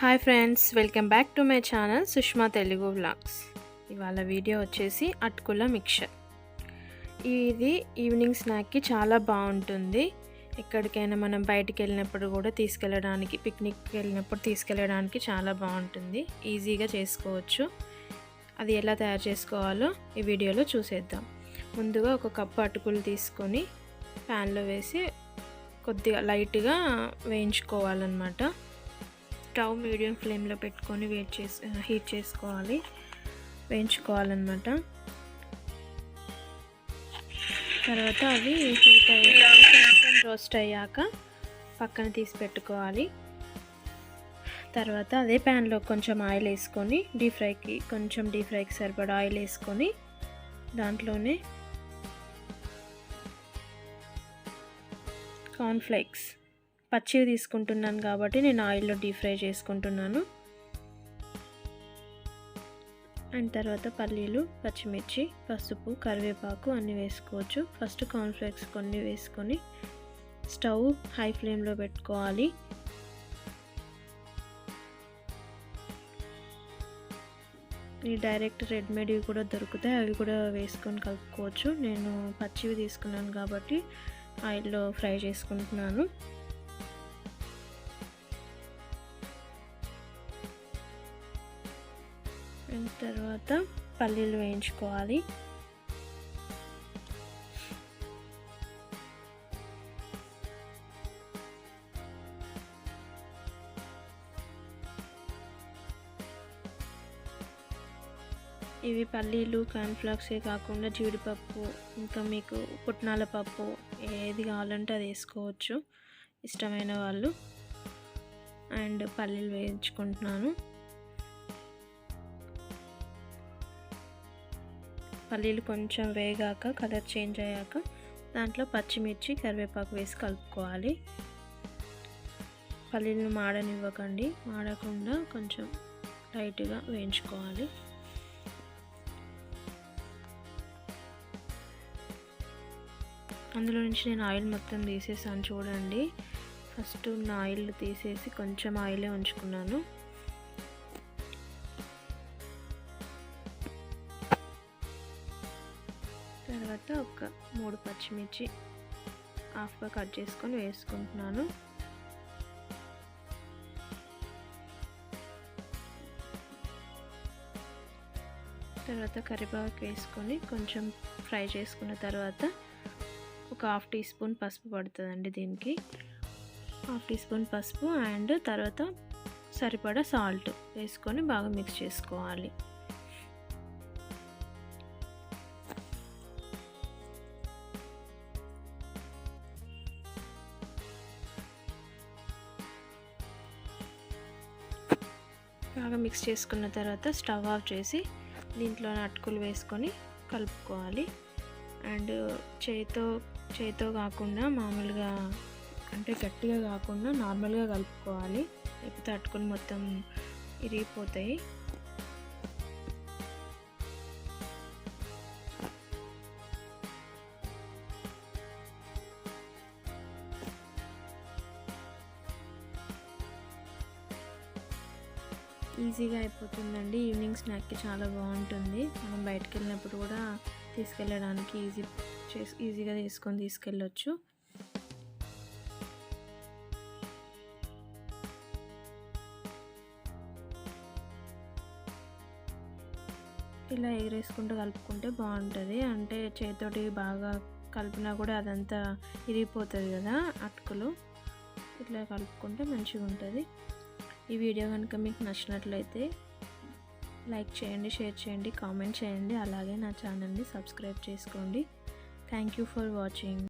Hi friends welcome back to my channel Sushma Telugu vlogs ఇవాళ video వచ్చేసి అటుకుల mixture. ఇది ఈవినింగ్ స్నాక్కి చాలా బాగుంటుంది. ఎక్కడికైనా మనం బయటికి వెళ్ళినప్పుడు కూడా తీసుకెళ్ళడానికి పిక్నిక్కి వెళ్ళినప్పుడు తీసుకెళ్ళడానికి చాలా బాగుంటుంది. ఈజీగా చేసుకోవచ్చు. అది ఎలా తయారు చేసుకోవాలో ఈ వీడియోలో చూసేద్దాం. ముందుగా ఒక కప్పు అటుకులు తీసుకొని ప్యాన్లో వేసి కొద్దిగా లైట్గా వేయించుకోవాలన్నమాట. స్టవ్ మీడియం ఫ్లేమ్లో పెట్టుకొని వెయిట్ చేసి హీట్ చేసుకోవాలి. వేయించుకోవాలన్నమాట. తర్వాత అవి హీట్ అయ్యాక రోస్ట్ అయ్యాక పక్కన తీసి పెట్టుకోవాలి. తర్వాత అదే ప్యాన్లో కొంచెం ఆయిల్ వేసుకొని డీప్ ఫ్రైకి కొంచెం డీప్ ఫ్రైకి సరిపడా ఆయిల్ వేసుకొని దాంట్లోనే కార్న్ఫ్లేక్స్ పచ్చివి తీసుకుంటున్నాను కాబట్టి నేను ఆయిల్లో డీప్ ఫ్రై చేసుకుంటున్నాను. అండ్ తర్వాత పల్లీలు పచ్చిమిర్చి పసుపు కరివేపాకు అన్నీ వేసుకోవచ్చు. ఫస్ట్ కార్న్ఫ్లేక్స్ కొన్ని వేసుకొని స్టవ్ హై ఫ్లేమ్లో పెట్టుకోవాలి. ఈ డైరెక్ట్ రెడీమేడ్వి కూడా దొరుకుతాయి. అవి కూడా వేసుకొని కలుపుకోవచ్చు. నేను పచ్చివి తీసుకున్నాను కాబట్టి ఆయిల్లో ఫ్రై చేసుకుంటున్నాను. తర్వాత పల్లీలు వేయించుకోవాలి. ఇవి పల్లీలు కార్న్ఫ్లాక్సే కాకుండా జీడిపప్పు ఇంకా మీకు పుట్నాల పప్పు ఏది కావాలంటే అది వేసుకోవచ్చు. ఇష్టమైన వాళ్ళు. అండ్ పల్లీలు వేయించుకుంటున్నాను. పల్లీలు కొంచెం వేగాక కలర్ చేంజ్ అయ్యాక దాంట్లో పచ్చిమిర్చి కరివేపాకు వేసి కలుపుకోవాలి. పల్లీలను మాడనివ్వకండి. మాడకుండా కొంచెం లైట్గా వేయించుకోవాలి. అందులో నుంచి నేను ఆయిల్ మొత్తం తీసేసాను చూడండి. ఫస్ట్ ఉన్న ఆయిల్ తీసేసి కొంచెం ఆయిలే ఉంచుకున్నాను. తర్వాత ఒక మూడు పచ్చిమిర్చి హాఫ్గా కట్ చేసుకొని వేసుకుంటున్నాను. తర్వాత కరివేపాకు వేసుకొని కొంచెం ఫ్రై చేసుకున్న తర్వాత ఒక హాఫ్ టీ స్పూన్ పసుపు పడుతుందండి దీనికి. హాఫ్ టీ స్పూన్ పసుపు అండ్ తర్వాత సరిపడా సాల్ట్ వేసుకొని బాగా మిక్స్ చేసుకోవాలి. బాగా మిక్స్ చేసుకున్న తర్వాత స్టవ్ ఆఫ్ చేసి దీంట్లో అటుకులు వేసుకొని కలుపుకోవాలి. అండ్ చేతితో చేతితో కాకుండా మామూలుగా అంటే గట్టిగా కాకుండా నార్మల్గా కలుపుకోవాలి. లేకపోతే అటుకులు మొత్తం ఇరిగిపోతాయి. ఈజీగా అయిపోతుందండి. ఈవినింగ్ స్నాక్కి చాలా బాగుంటుంది. మనం బయటకు వెళ్ళినప్పుడు కూడా తీసుకెళ్ళడానికి ఈజీ చేసి ఈజీగా తీసుకొని తీసుకెళ్ళొచ్చు. ఇలా ఎగరేసుకుంటూ కలుపుకుంటే బాగుంటుంది. అంటే చేతితోటి బాగా కలిపినా కూడా అదంతా ఇరిగిపోతుంది కదా అటుకులు. ఇట్లా కలుపుకుంటే మంచిగా ఉంటుంది ఈ వీడియో కనుక మీకు నచ్చినట్లయితే లైక్ చేయండి షేర్ చేయండి కామెంట్ చేయండి అలాగే నా ఛానల్ని సబ్స్క్రైబ్ చేసుకోండి. Thank you for watching